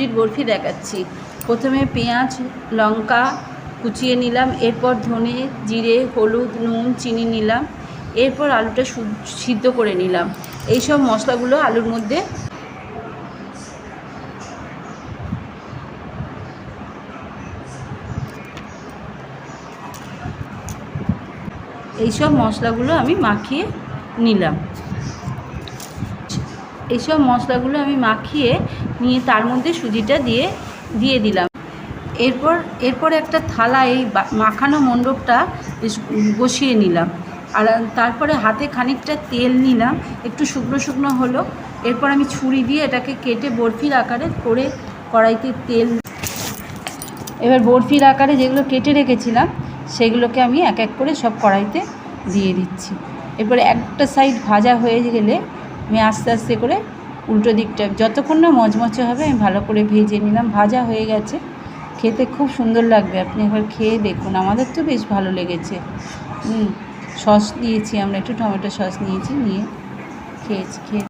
সুজির বরফি দেখাচ্ছি। প্রথমে পেঁয়াজ, লঙ্কা কুচিয়ে নিলাম, এরপর ধনে, জিরে, হলুদ, নুন, চিনি নিলাম, এরপর আলুটা সিদ্ধ করে নিলাম। এই সব মশলাগুলো আলুর মধ্যে এইসব মশলাগুলো আমি মাখিয়ে নিলাম। এইসব মশলাগুলো আমি মাখিয়ে নিয়ে তার মধ্যে সুজিটা দিয়ে দিয়ে দিলাম। এরপর এরপর একটা থালা এই মাখানো মণ্ডপটা বসিয়ে নিলাম। আর তারপরে হাতে খানিকটা তেল নিলাম, একটু শুকনো শুকনো হলো। এরপর আমি ছুরি দিয়ে এটাকে কেটে বরফির আকারে করে কড়াইতে তেল এবার বরফির আকারে যেগুলো কেটে রেখেছিলাম, সেগুলোকে আমি এক এক করে সব কড়াইতে দিয়ে দিচ্ছি। এরপরে একটা সাইড ভাজা হয়ে গেলে আমি আস্তে আস্তে করে উল্টো দিকটা। যতক্ষণ না মচমচে হবে, আমি ভালো করে ভেজে নিলাম, ভাজা হয়ে গেছে। খেতে খুব সুন্দর লাগবে, আপনি একবার খেয়ে দেখুন। আমাদের তো বেশ ভালো লেগেছে। হুম, সস দিয়েছি আমরা, একটু টমেটো সস নিয়েছি, নিয়ে খেয়েছি, খেয়ে